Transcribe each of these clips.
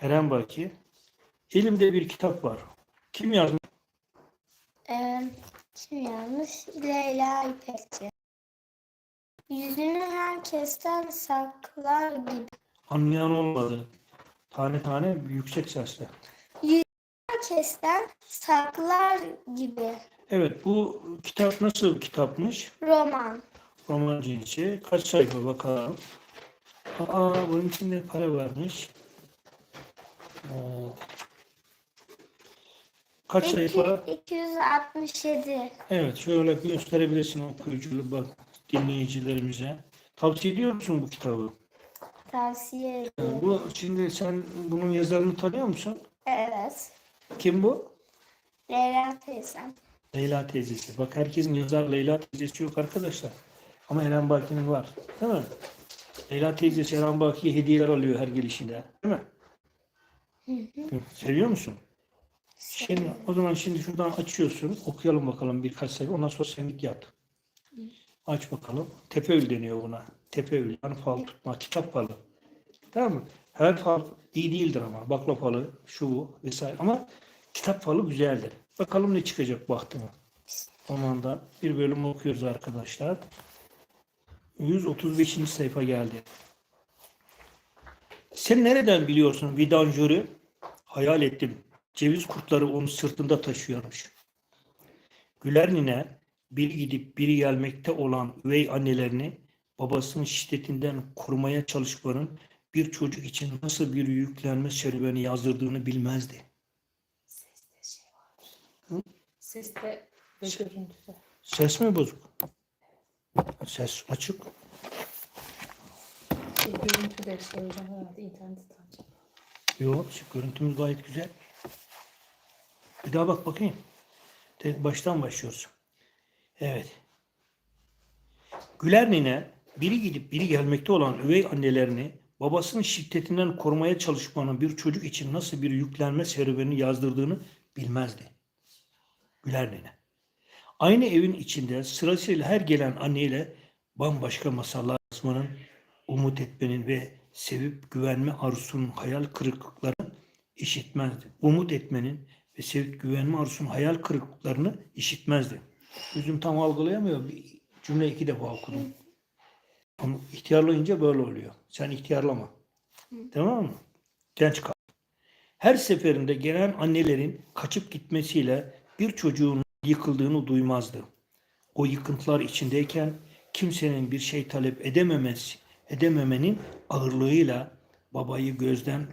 Eren Baki. Elimde bir kitap var. Kim yazmış? Ee, kim yazmış? Leyla İpekçi. Yüzünü herkesten saklar gibi. Anlayan olmadı. Tane tane yüksek sesle. Herkesten saklar gibi. Evet bu kitap nasıl bir kitapmış? Roman. Roman cinsi. Kaç sayfa bakalım. Aa bunun içinde para varmış. Evet. Kaç sayfa? İki- 267. Evet şöyle gösterebilirsin okuyucu bak dinleyicilerimize. Tavsiye ediyor musun bu kitabı? Tavsiye ederim. Bu şimdi sen bunun yazarını tanıyor musun? Evet. Kim bu? Leyla teyzem. Leyla teyzesi. Bak herkesin yazar Leyla teyzesi yok arkadaşlar. Ama Eren Baki'nin var. Değil mi? Leyla teyzesi Eren Baki'ye hediyeler alıyor her gelişinde. Değil mi? Hı, Seviyor musun? Şimdi, o zaman şimdi şuradan açıyorsun. Okuyalım bakalım birkaç sayfa. Ondan sonra senlik yap. Aç bakalım. Tepeül deniyor buna. Tepeül. Yani fal tutma. Kitap falı. Tamam mı? Her fal iyi değildir ama. Bakla falı, şu bu vesaire. Ama kitap falı güzeldir. Bakalım ne çıkacak baktığına. Ondan da bir bölüm okuyoruz arkadaşlar. 135. sayfa geldi. Sen nereden biliyorsun vidanjörü? Hayal ettim. Ceviz kurtları onu sırtında taşıyormuş. Güler nine biri gidip biri gelmekte olan üvey annelerini babasının şiddetinden korumaya çalışmanın bir çocuk için nasıl bir yüklenme serüveni yazdırdığını bilmezdi. Seste ve görüntüde. Ses mi bozuk? Ses açık. Bir görüntü de şeyden herhalde internetten. Yok, şu görüntümüz gayet güzel. Bir daha bak bakayım. Baştan başlıyoruz. Evet. Güler nine biri gidip biri gelmekte olan üvey annelerini babasının şiddetinden korumaya çalışmanın bir çocuk için nasıl bir yüklenme serüveni yazdırdığını bilmezdi. Güler nine. Aynı evin içinde sırasıyla her gelen anneyle bambaşka masallar yazmanın, umut etmenin ve sevip güvenme arzusunun hayal kırıklıklarını işitmezdi. Umut etmenin ve sevip güvenme arzusunun hayal kırıklıklarını işitmezdi. Gözüm tam algılayamıyor. Bir cümle iki defa okudum. Ama ihtiyarlayınca böyle oluyor. Sen ihtiyarlama. Tamam mı? Genç kal. Her seferinde gelen annelerin kaçıp gitmesiyle bir çocuğun yıkıldığını duymazdı. O yıkıntılar içindeyken kimsenin bir şey talep edememesi, edememenin ağırlığıyla babayı gözden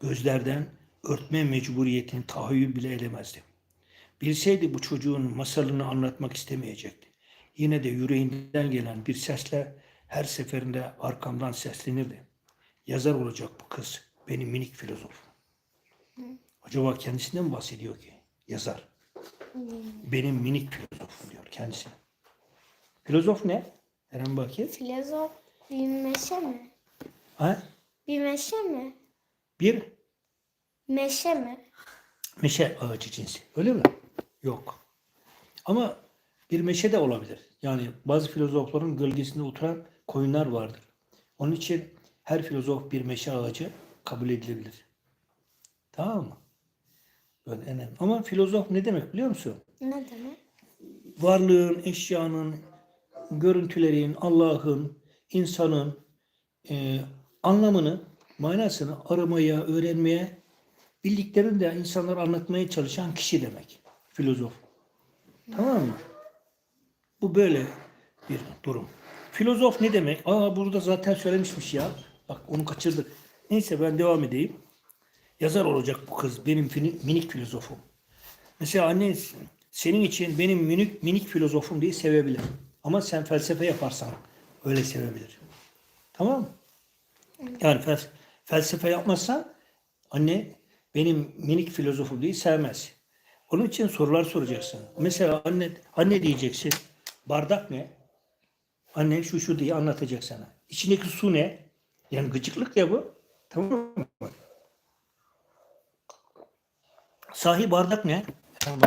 gözlerden örtme mecburiyetini tahayyül bile edemezdi. Bilseydi bu çocuğun masalını anlatmak istemeyecekti. Yine de yüreğinden gelen bir sesle her seferinde arkamdan seslenirdi. Yazar olacak bu kız, benim minik filozof. Acaba kendisinden mi bahsediyor ki? Yazar. Benim minik filozofum diyor kendisine. Filozof ne? Eren Baki. Filozof bir meşe mi? Ha? Bir meşe mi? Bir Meşe mi? meşe ağacı cinsi. Öyle mi? Yok. Ama bir meşe de olabilir. Yani bazı filozofların gölgesinde oturan koyunlar vardır. Onun için her filozof bir meşe ağacı kabul edilebilir. Tamam mı? Böyle önemli. Ama filozof ne demek biliyor musun? Ne demek? varlığın, eşyanın, görüntülerin, Allah'ın, insanın e, anlamını, manasını aramaya, öğrenmeye, bildiklerini de insanlara anlatmaya çalışan kişi demek. Filozof. Tamam mı? Bu böyle bir durum. Filozof ne demek? Aa burada zaten söylemişmiş ya. Bak onu kaçırdık. Neyse ben devam edeyim. Yazar olacak bu kız. Benim minik filozofum. Mesela annen senin için benim minik minik filozofum diye sevebilir. Ama sen felsefe yaparsan öyle sevebilir. Tamam mı? Yani fel- felsefe yapmazsan anne benim minik filozofum diye sevmez. Onun için sorular soracaksın. Mesela anne anne diyeceksin. Bardak ne? Anne şu şu diye anlatacak sana. İçindeki su ne? Yani gıcıklık ya bu. Tamam mı? Sahi bardak ne? Tamam.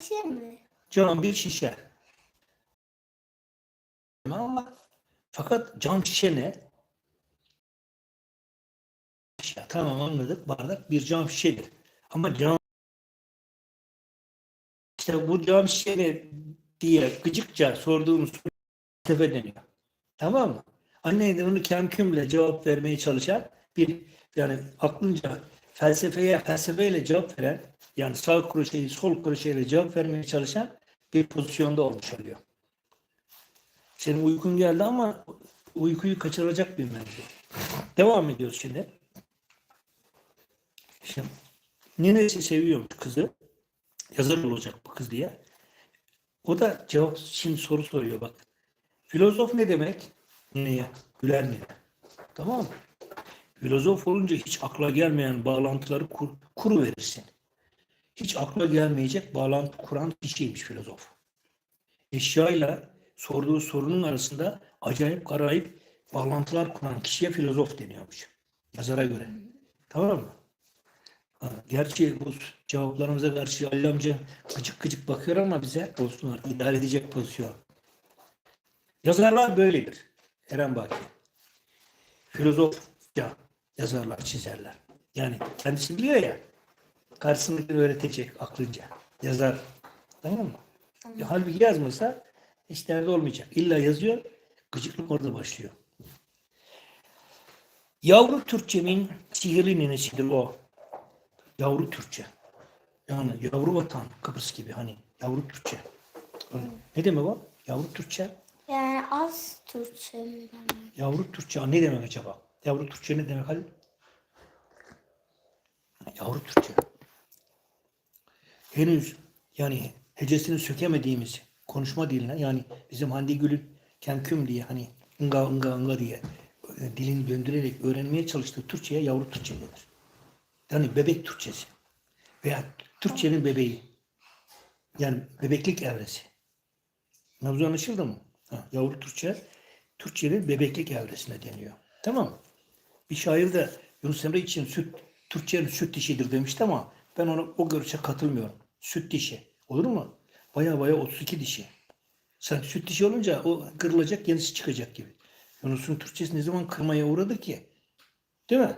Meşe mi? Cam bir şişe. Ama fakat cam şişe ne? Ya, tamam anladık. Bardak bir cam şişedir. Ama cam işte bu cam şişe ne diye gıcıkça sorduğumuz felsefe deniyor. Tamam mı? Annen de onu kemkümle cevap vermeye çalışan bir yani aklınca felsefeye felsefeyle cevap veren yani sağ kroşeyi sol kroşeyle cevap vermeye çalışan bir pozisyonda olmuş oluyor. Senin uykun geldi ama uykuyu kaçıracak bir mevzu. Devam ediyoruz şimdi. Şimdi ninesi seviyormuş kızı. Yazar olacak bu kız diye. O da cevap şimdi soru soruyor bak. Filozof ne demek? Nineye. Güler nine. Tamam mı? Filozof olunca hiç akla gelmeyen bağlantıları kur, kuru verirsin. Hiç akla gelmeyecek bağlantı kuran kişiymiş filozof. Eşyayla sorduğu sorunun arasında acayip garayip bağlantılar kuran kişiye filozof deniyormuş. Yazara göre. Tamam mı? Ha, Gerçi bu cevaplarımıza karşı Ali amca gıcık gıcık bakıyor ama bize olsunlar. idare edecek pozisyon. Yazarlar böyledir. Eren Baki. Filozofça yazarlar, çizerler. Yani kendisi biliyor ya. Karşısındakini öğretecek aklınca. Yazar. Tamam mı? Ya, halbuki yazmasa işlerde olmayacak. İlla yazıyor. Gıcıklık orada başlıyor. Yavru Türkçemin sihirli ninesidir o. Yavru Türkçe. Yani yavru vatan Kıbrıs gibi hani yavru Türkçe. Ne demek o? Yavru Türkçe. Yani az Türkçe mi demek? Yavru Türkçe ne demek acaba? Yavru Türkçe ne demek Halil? Yavru Türkçe. Henüz yani hecesini sökemediğimiz konuşma diline yani bizim Hande Gül'ün kemküm diye hani ınga ınga ınga diye e, dilini döndürerek öğrenmeye çalıştığı Türkçe'ye yavru Türkçe denir. Yani bebek Türkçesi veya Türkçenin bebeği. Yani bebeklik evresi. Mevzu anlaşıldı mı? Ha, yavru Türkçe, Türkçenin bebeklik evresine deniyor. Tamam mı? Bir şair de Yunus Emre için süt, Türkçenin süt dişidir demişti ama ben ona o görüşe katılmıyorum. Süt dişi. Olur mu? Baya baya 32 dişi. Sen süt dişi olunca o kırılacak yenisi çıkacak gibi. Yunus'un Türkçesi ne zaman kırmaya uğradı ki? Değil mi?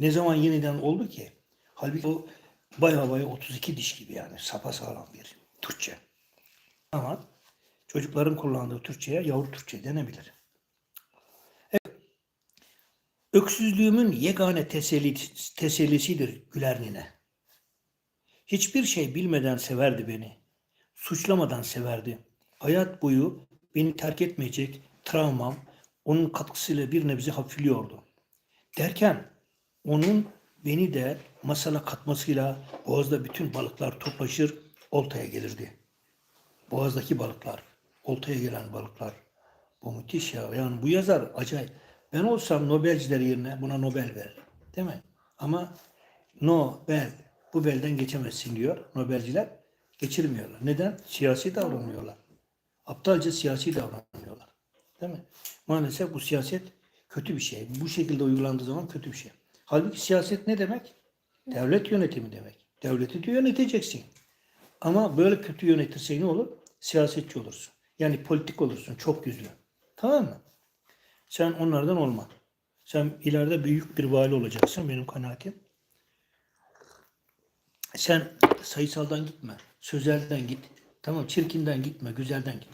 Ne zaman yeniden oldu ki? Halbuki o baya baya 32 diş gibi yani sapasağlam bir Türkçe. Ama çocukların kullandığı Türkçe'ye yavru Türkçe denebilir. Evet. Öksüzlüğümün yegane teselli, tesellisidir güler nine. Hiçbir şey bilmeden severdi beni. Suçlamadan severdi. Hayat boyu beni terk etmeyecek travmam onun katkısıyla bir nebze hafifliyordu. Derken onun beni de masala katmasıyla boğazda bütün balıklar toplaşır, oltaya gelirdi. Boğazdaki balıklar, oltaya gelen balıklar. Bu müthiş ya. Yani bu yazar acayip. Ben olsam Nobelciler yerine buna Nobel veririm. Değil mi? Ama Nobel, bu belden geçemezsin diyor Nobelciler. Geçirmiyorlar. Neden? Siyasi davranıyorlar. Aptalca siyasi davranıyorlar. Değil mi? Maalesef bu siyaset kötü bir şey. Bu şekilde uygulandığı zaman kötü bir şey. Halbuki siyaset ne demek? Devlet yönetimi demek. Devleti de yöneteceksin. Ama böyle kötü yönetirse ne olur? Siyasetçi olursun. Yani politik olursun. Çok yüzlü. Tamam mı? Sen onlardan olma. Sen ileride büyük bir vali olacaksın benim kanaatim. Sen sayısaldan gitme. Sözelden git. Tamam çirkinden gitme. Güzelden git.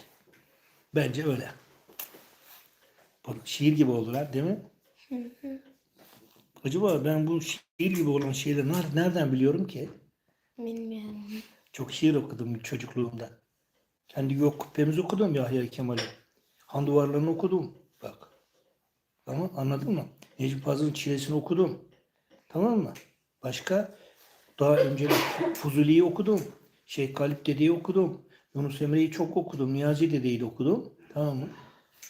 Bence öyle. Bu şiir gibi oldular değil mi? Acaba ben bu şiir gibi olan şeyleri ner- nereden biliyorum ki? Bilmiyorum. Çok şiir okudum çocukluğumda. Kendi yok kubbemizi okudum Yahya Kemal'i. Han duvarlarını okudum. Bak. Tamam anladın mı? Necip Fazıl'ın çilesini okudum. Tamam mı? Başka daha önce Fuzuli'yi okudum. Şeyh Galip Dede'yi okudum. Yunus Emre'yi çok okudum. Niyazi Dede'yi de okudum. Tamam mı?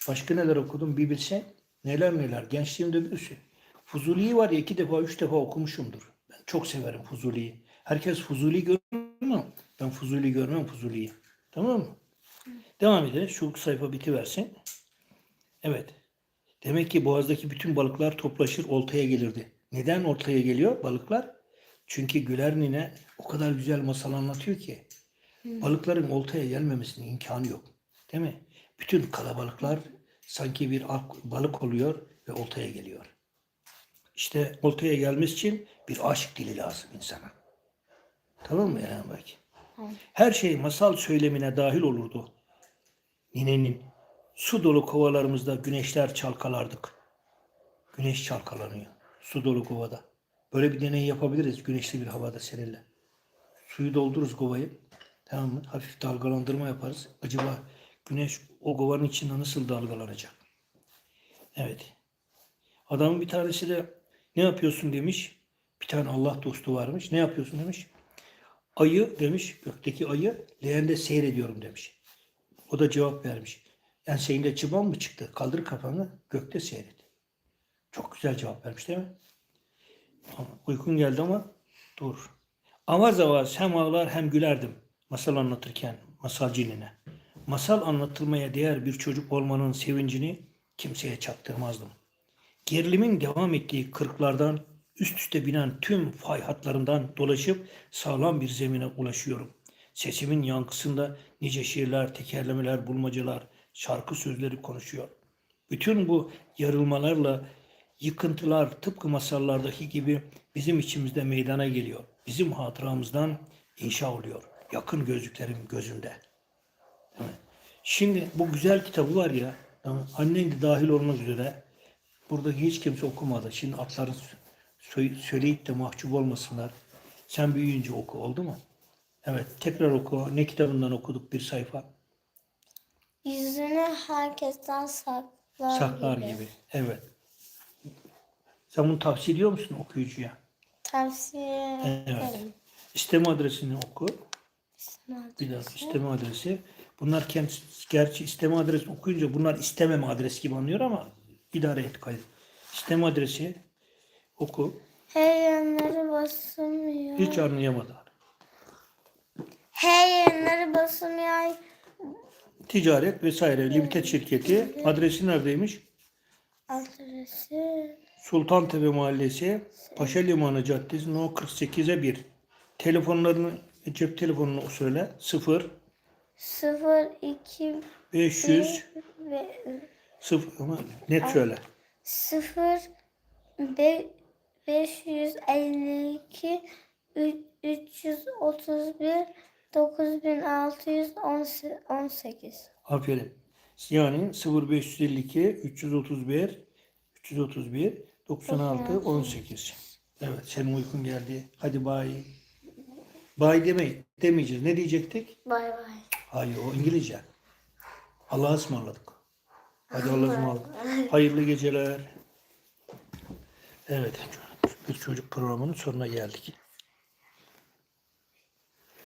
Başka neler okudum bir bilsen. Neler neler. Gençliğimde bir sürü. Fuzuli'yi var ya iki defa üç defa okumuşumdur. Ben çok severim Fuzuli'yi. Herkes Fuzuli'yi görür ama ben Fuzuli'yi görmem Fuzuli'yi. Tamam mı? Devam edelim. Şu sayfa bitiversin. Evet. Demek ki boğazdaki bütün balıklar toplaşır oltaya gelirdi. Neden ortaya geliyor balıklar? Çünkü Güler Nine o kadar güzel masal anlatıyor ki balıkların oltaya gelmemesinin imkanı yok. Değil mi? Bütün kalabalıklar sanki bir balık oluyor ve oltaya geliyor. İşte oltaya gelmesi için bir aşk dili lazım insana. Tamam mı yani? Tamam. Her şey masal söylemine dahil olurdu. Ninenin su dolu kovalarımızda güneşler çalkalardık. Güneş çalkalanıyor. Su dolu kovada. Böyle bir deney yapabiliriz güneşli bir havada seninle. Suyu doldururuz kovayı. Tamam mı? Hafif dalgalandırma yaparız. Acaba güneş o kovanın içinde nasıl dalgalanacak? Evet. Adamın bir tanesi de ne yapıyorsun demiş. Bir tane Allah dostu varmış. Ne yapıyorsun demiş. Ayı demiş. Gökteki ayı leğende seyrediyorum demiş. O da cevap vermiş. Enseyinde çıban mı çıktı? Kaldır kafanı gökte seyret. Çok güzel cevap vermiş değil mi? Uykun geldi ama dur. Avaz avaz hem ağlar hem gülerdim masal anlatırken masal cinine. Masal anlatılmaya değer bir çocuk olmanın sevincini kimseye çaktırmazdım. Gerilimin devam ettiği kırıklardan üst üste binen tüm fay hatlarından dolaşıp sağlam bir zemine ulaşıyorum. Sesimin yankısında nice şiirler, tekerlemeler, bulmacalar, şarkı sözleri konuşuyor. Bütün bu yarılmalarla yıkıntılar tıpkı masallardaki gibi bizim içimizde meydana geliyor. Bizim hatıramızdan inşa oluyor. Yakın gözlüklerim gözümde. Şimdi bu güzel kitabı var ya, annen de dahil olmak üzere burada hiç kimse okumadı. Şimdi atları sö- söyleyip de mahcup olmasınlar. Sen büyüyünce oku oldu mu? Evet tekrar oku. Ne kitabından okuduk bir sayfa? Yüzünü herkesten saklar, Saklar gibi. Evet. Sen bunu tavsiye ediyor musun okuyucuya? Tavsiye Evet. ederim. İsteme adresini oku. İsmail Bir daha isteme adresi. Bunlar kendisi, gerçi isteme adresi okuyunca bunlar istememe adresi gibi anlıyor ama idare et kayıt. İsteme adresi oku. Her yanları basılmıyor. Hiç anlayamadı. Her yanları basılmıyor. Ticaret vesaire limited şirketi adresi neredeymiş? Adresi Sultantepe Mahallesi Paşa Limanı Caddesi No 48'e 1. Telefonlarını cep telefonunu söyle. 0 0 2 500 ve 0 ama net söyle. 0 552 331 9618 Aferin. Yani 0552 331 331 96 18. Evet senin uykun geldi. Hadi bay. Bay deme, demeyeceğiz. Ne diyecektik? Bay bay. Hayır o İngilizce. Allah'a ısmarladık. Hadi Allah'a ısmarladık. Hayırlı geceler. Evet bir çocuk programının sonuna geldik.